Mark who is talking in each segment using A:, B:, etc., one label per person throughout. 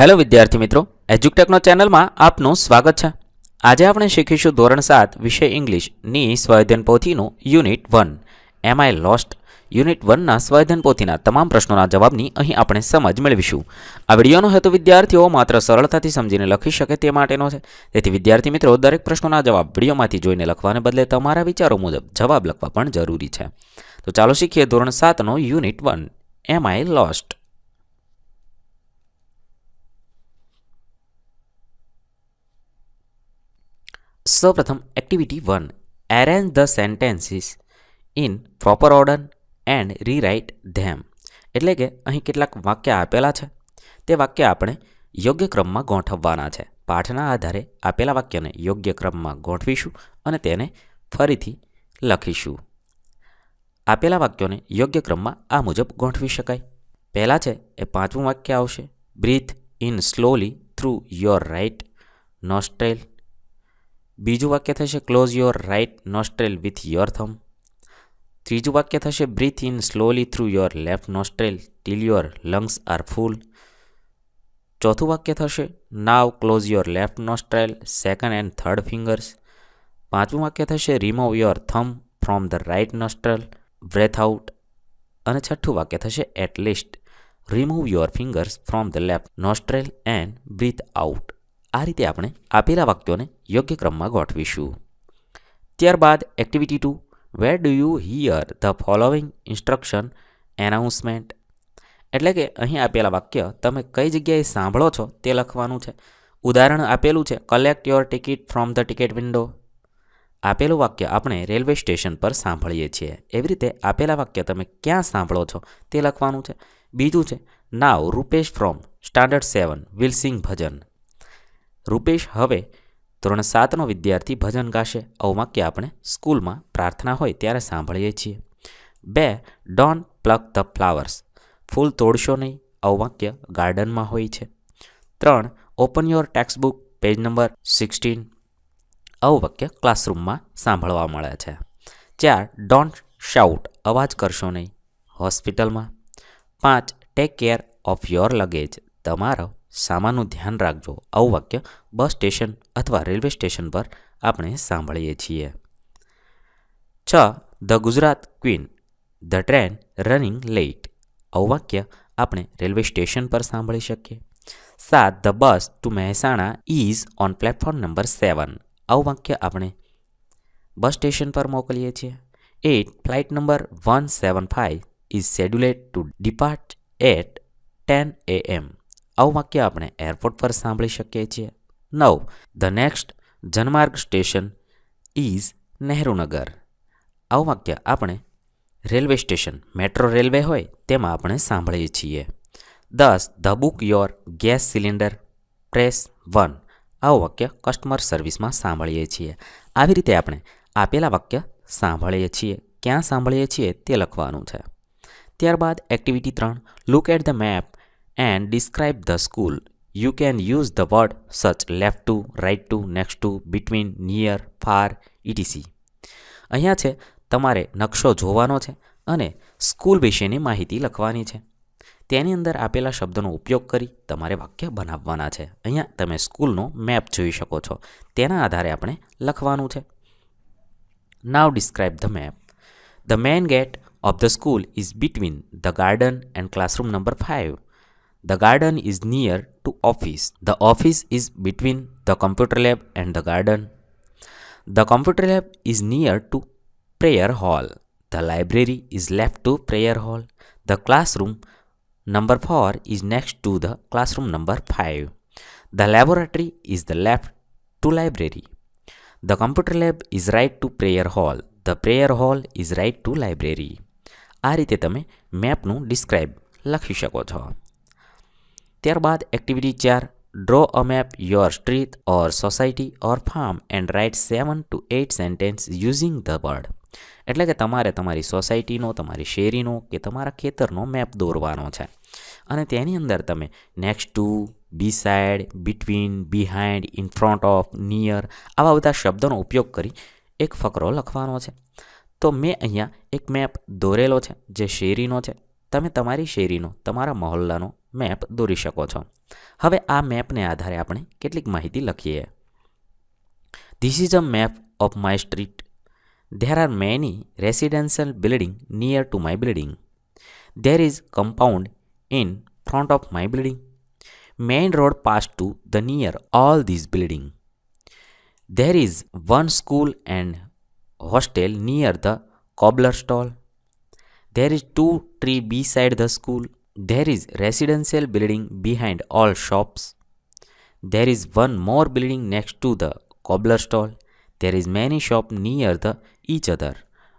A: Hello વિદ્યાર્થી મિત્રો, એજ્યુકટેકનો ચેનલમાં આપનું સ્વાગત છે. આજે આપણે શીખીશું ધોરણ સાત, વિષય ઇંગ્લિશની સ્વાધ્યન પોથીનું unit one. Am I lost unit વનના સ્વાધ્યન પોથીના તમામ પ્રશ્નોના જવાબની અહીં આપણે સમજ મેળવીશું. આ વિડીયોનો હેતુ વિદ્યાર્થીઓ માત્ર સરળતાથી સમજીને લખી શકે તે માટેનો છે. તેથી વિદ્યાર્થી મિત્રો, દરેક પ્રશ્નોના જવાબ વિડીયોમાંથી જોઈને લખવાને બદલે તમારા વિચારો મુજબ જવાબ લખવા પણ જરૂરી છે. તો ચાલો શીખીએ ધોરણ સાતનો unit one. Am I lost સૌપ્રથમ activity one arrange the sentences in proper order and rewrite them એટલે કે અહીં કેટલાક વાક્ય આપેલા છે. તે વાક્ય આપણે યોગ્ય ક્રમમાં ગોઠવવાના છે. પાઠના આધારે આપેલા વાક્યને યોગ્ય ક્રમમાં ગોઠવીશું અને તેને ફરીથી લખીશું. આપેલા વાક્યોને યોગ્ય ક્રમમાં આ મુજબ ગોઠવી શકાય. પહેલાં છે, એ પાંચમું વાક્ય આવશે. Breathe in slowly through your right nostril બીજું વાક્ય થશે close your right nostril with your thumb ત્રીજું વાક્ય થશે breathe in slowly through your left nostril till your lungs are full ચોથું વાક્ય થશે now close your left nostril second and third fingers પાંચમું વાક્ય થશે remove your thumb from the right nostril breathe out અને છઠ્ઠું વાક્ય થશે at least remove your fingers from the left nostril and breathe out આ રીતે આપણે આપેલા વાક્યોને યોગ્ય ક્રમમાં ગોઠવીશું. ત્યારબાદ activity two where do you hear the following instruction announcement એટલે કે અહીં આપેલા વાક્ય તમે કઈ જગ્યાએ સાંભળો છો તે લખવાનું છે. ઉદાહરણ આપેલું છે collect your ticket from the ticket window આપેલું વાક્ય આપણે રેલવે સ્ટેશન પર સાંભળીએ છીએ. એવી રીતે આપેલા વાક્ય તમે ક્યાં સાંભળો છો તે લખવાનું છે. બીજું છે now Rupesh from standard seven વિલસિંગ ભજન રૂપેશ હવે ધોરણ સાતનો વિદ્યાર્થી ભજન ગાશે. આવું વાક્ય આપણે સ્કૂલમાં પ્રાર્થના હોય ત્યારે સાંભળીએ છીએ. બે ડોન પ્લક ધ ફ્લાવર્સ ફૂલ તોડશો નહીં. આવું વાક્ય ગાર્ડનમાં હોય છે. ત્રણ open your text book page number sixteen. આવું વાક્ય ક્લાસરૂમમાં સાંભળવા મળે છે. ચાર ડોન્ટ શાઉટ અવાજ કરશો નહીં. હોસ્પિટલમાં. પાંચ take care of your luggage તમારો સામાનનું ધ્યાન રાખજો. આવું વાક્ય બસ સ્ટેશન અથવા રેલવે સ્ટેશન પર આપણે સાંભળીએ છીએ. છ, the Gujarat queen, the train running late. આવું વાક્ય આપણે રેલવે સ્ટેશન પર સાંભળી શકીએ. સાત, the bus to Mehsana is on platform number seven. આવું વાક્ય આપણે બસ સ્ટેશન પર મોકલીએ છીએ. At, flight number one seven five is scheduled to depart at ten એ એમ આવું વાક્ય આપણે એરપોર્ટ પર સાંભળી શકીએ છીએ. નવ. The next Janmarg station is Nehrunagar. આવું વાક્ય આપણે રેલવે સ્ટેશન, મેટ્રો રેલવે હોય તેમાં આપણે સાંભળીએ છીએ. દસ the book your gas cylinder press one આવું વાક્ય કસ્ટમર સર્વિસમાં સાંભળીએ છીએ. આવી રીતે આપણે આપેલા વાક્ય સાંભળીએ છીએ. ક્યાં સાંભળીએ છીએ તે લખવાનું છે. ત્યારબાદ એક્ટિવિટી ત્રણ. Look at the map and describe the school you can use the word such left to right to next to between, near far ETC અહીંયા છે તમારે નકશો જોવાનો છે અને સ્કૂલ વિશેની માહિતી લખવાની છે. તેની અંદર આપેલા શબ્દોનો ઉપયોગ કરી તમારે વાક્ય બનાવવાના છે. અહીંયા તમે સ્કૂલનો મેપ જોઈ શકો છો. તેના આધારે આપણે લખવાનું છે. Now describe the map the main gate of the school is between the garden and classroom number five The garden is near to office. The office is between the computer lab and the garden. The computer lab is near to prayer hall. The library is left to prayer hall. The classroom number 4 is next to the classroom number 5. The laboratory is the left to library. The computer lab is right to prayer hall. The prayer hall is right to library. આ રીતે તમે મેપનું describe લખી શકો છો ત્યારબાદ activity ચાર draw a map your street or society or farm and write seven to eight sentence using the word એટલે કે તમારે તમારી સોસાયટીનો તમારી શેરીનો કે તમારા ખેતરનો મેપ દોરવાનો છે. અને તેની અંદર તમે next to beside between behind in front of near આવા બધા શબ્દોનો ઉપયોગ કરી એક ફકરો લખવાનો છે. તો મેં અહીંયા એક મેપ દોરેલો છે જે શેરીનો છે. તમે તમારી શેરીનો, તમારા મહોલ્લાનો મેપ દોરી શકો છો હવે આ મેપને આધારે આપણે કેટલીક માહિતી લખીએ this is a map of my street there are many residential building near to my building there is compound in front of my building main road pass to the near all these building there is one school and hostel near the cobbler stall there is two tree beside the school there is residential building behind all shops there is one more building next to the cobbler stall there is many shop near the each other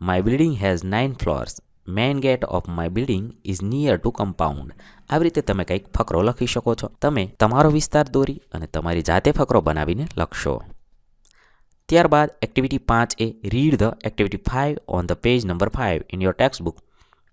A: my building has nine floors main gate of my building is near to compound આવી રીતે તમે કંઈક ફકરો લખી શકો છો તમે તમારો વિસ્તાર દોરી અને તમારી જાતે ફકરો બનાવીને લખશો ત્યારબાદ એક્ટિવિટી પાંચ A read the activity five on the page number five in your text book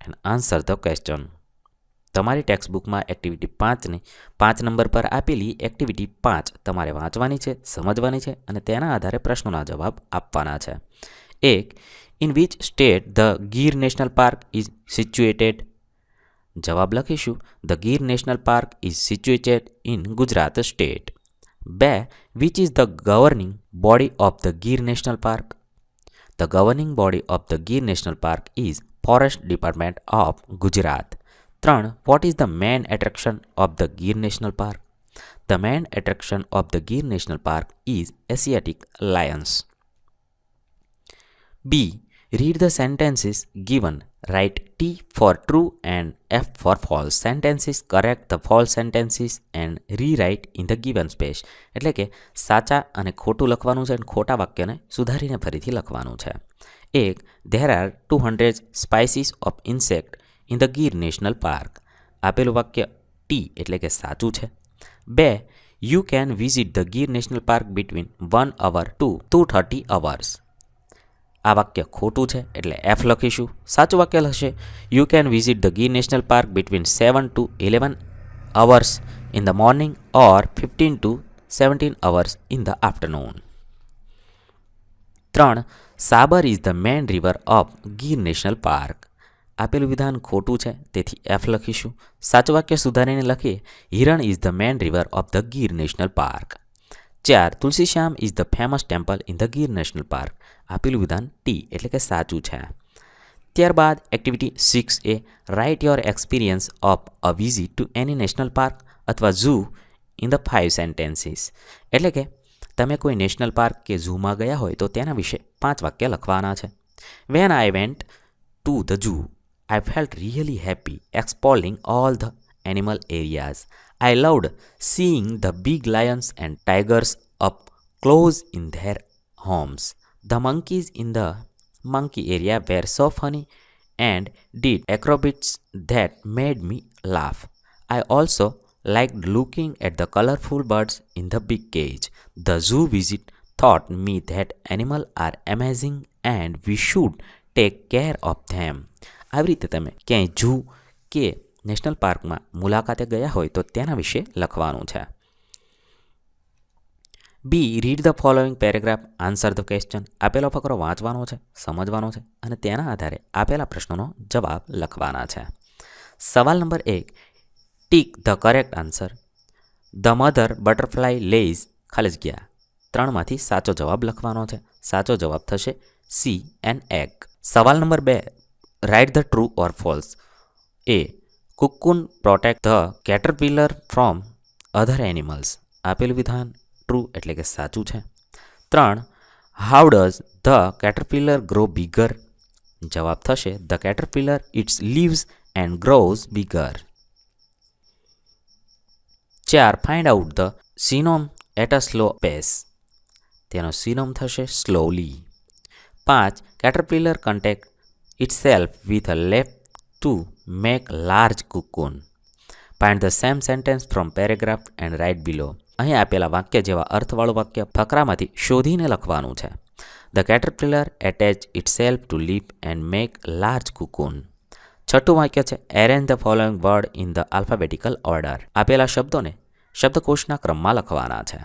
A: and answer the question તમારી ટેક્સ્ટ બુકમાં એક્ટિવિટી પાંચને પાંચ નંબર પર આપેલી એક્ટિવિટી પાંચ તમારે વાંચવાની છે, સમજવાની છે અને તેના આધારે પ્રશ્નોના જવાબ આપવાના છે. એક in which state the Gir national park is situated જવાબ લખીશું. The Gir national park is situated in Gujarat state બે which is the governing body of the Gir national park the governing body of the Gir national park is forest department of Gujarat ત્રણ what is the main attraction of the Gir national park the main attraction of the Gir national park is Asiatic Lions B read the sentences given write T for true and F for false sentences correct the false sentences and rewrite in the given space એટલે કે સાચા અને ખોટું લખવાનું છે અને ખોટા વાક્યને સુધારીને ફરીથી લખવાનું છે. એક there are two hundred species of insect in the Gir national park આપેલું વાક્ય ટી એટલે કે સાચું છે. બે you can visit the Gir national park between one hour to two thirty hours આ વાક્ય ખોટું છે, એટલે એફ લખીશું. સાચું વાક્ય લખશે you can visit the Gir national park between seven to eleven hours in the morning or fifteen to seventeen hours in the afternoon ત્રણ Sabar is the main river of Gir national park આપેલું વિધાન ખોટું છે, તેથી એફ લખીશું. સાચું વાક્ય સુધારીને લખીએ. Hiran is the main river of the Gir national park ચાર Tulsishyam is the famous temple in the Gir national park આપેલું વિધાન ટી એટલે કે સાચું છે. ત્યારબાદ activity six A write your experience of a visit to any national park અથવા zoo in the five sentences એટલે કે, તમે કોઈ નેશનલ પાર્ક કે ઝૂમાં ગયા હોય તો તેના વિશે પાંચ વાક્ય લખવાના છે. When I went to the zoo I felt really happy exploring all the animal areas. I loved seeing the big lions and tigers up close in their homes. The monkeys in the monkey area were so funny and did acrobats that made me laugh. I also liked looking at the colorful birds in the big cage. The zoo visit taught me that animals are amazing and we should take care of them. આવી રીતે તમે ક્યાંય zoo કે national પાર્કમાં મુલાકાતે ગયા હોય તો તેના વિશે લખવાનું છે. B, read the following paragraph, answer the question. આપેલો ફકરો વાંચવાનો છે, સમજવાનો છે અને તેના આધારે આપેલા પ્રશ્નોનો જવાબ લખવાના છે. સવાલ નંબર એક, tick the correct answer. The mother butterfly lays ખાલી જગ્યા. ત્રણમાંથી સાચો જવાબ લખવાનો છે. સાચો જવાબ થશે સી એન્ડ એગ. સવાલ નંબર બે right the true or false a cocoon protect the caterpillar from other animals આપેલું વિધાન ટ્રુ એટલે કે સાચું છે. ત્રણ. How does the caterpillar grow bigger જવાબ થશે the caterpillar eats leaves and grows bigger ચાર. Find out the synonym at a slow pace તેનો સિનોમ થશે સ્લોલી પાંચ. Caterpillar contact itself with a left to make large cocoon. Find the same sentence from paragraph and write below. અહીં આપેલા વાક્ય જેવા અર્થવાળું વાક્ય ફકરામાંથી શોધીને લખવાનું છે the caterpillar attach itself to leap and make large cocoon છઠ્ઠું વાક્ય છે arrange the following word in the alphabetical order આપેલા શબ્દોને શબ્દકોશના ક્રમમાં લખવાના છે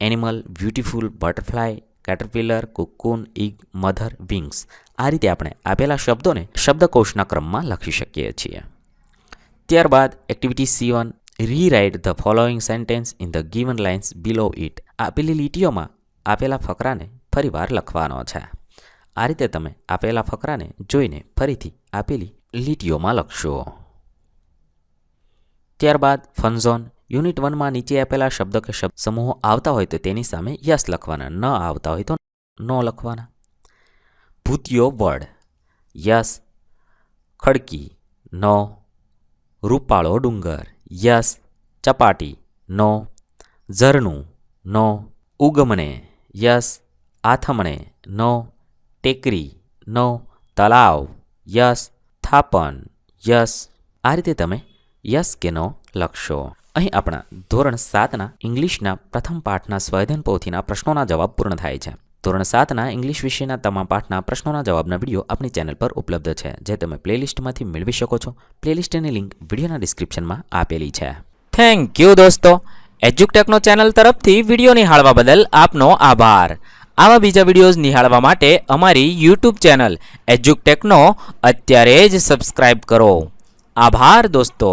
A: animal beautiful butterfly caterpillar cocoon egg mother wings આ રીતે આપણે આપેલા શબ્દોને શબ્દકોશના ક્રમમાં લખી શકીએ છીએ. ત્યારબાદ activity C one rewrite the following sentence in the given lines below it આપેલી લીટીઓમાં આપેલા ફકરાને ફરીવાર લખવાનો છે. આ રીતે તમે આપેલા ફકરાને જોઈને ફરીથી આપેલી લીટીઓમાં લખશો. ત્યારબાદ ફનઝોન યુનિટ વનમાં નીચે આપેલા શબ્દ કે શબ્દ સમૂહો આવતા હોય તો તેની સામે યસ લખવાના, ન આવતા હોય તો ન લખવાના. ભૂતિયો વર્ડ યસ. ખડકી, નો. રૂપાળો ડુંગર, યસ. ચપાટી, નો. ઝરણું, નો. ઉગમણે, યસ. આથમણે, નો. ટેકરી, નો. તળાવ, યસ. થાપન યસ. આ રીતે તમે યસ કે નો લખશો. અહીં આપણા ધોરણ સાતના ઇંગ્લિશના પ્રથમ પાઠના સ્વાધ્યાયન પોથીના પ્રશ્નોના જવાબ પૂર્ણ થાય છે. ધોરણ સાતના ઇંગ્લિશ વિષયના તમામ પાઠના પ્રશ્નોના જવાબના વીડિયો આપણી ચેનલ પર ઉપલબ્ધ છે, જે તમે પ્લેલિસ્ટમાંથી મેળવી શકો છો. પ્લેલિસ્ટની લિંક વિડીયોના ડિસ્ક્રિપ્શનમાં આપેલી છે.
B: થેન્ક યુ દોસ્તો. એજ્યુકટેકનો ચેનલ તરફથી વીડિયો નિહાળવા બદલ આપનો આભાર. આવા બીજા વિડીયોઝ નિહાળવા માટે અમારી યુટ્યુબ ચેનલ એજ્યુકટેકનો અત્યારે જ સબસ્ક્રાઇબ કરો. આભાર દોસ્તો.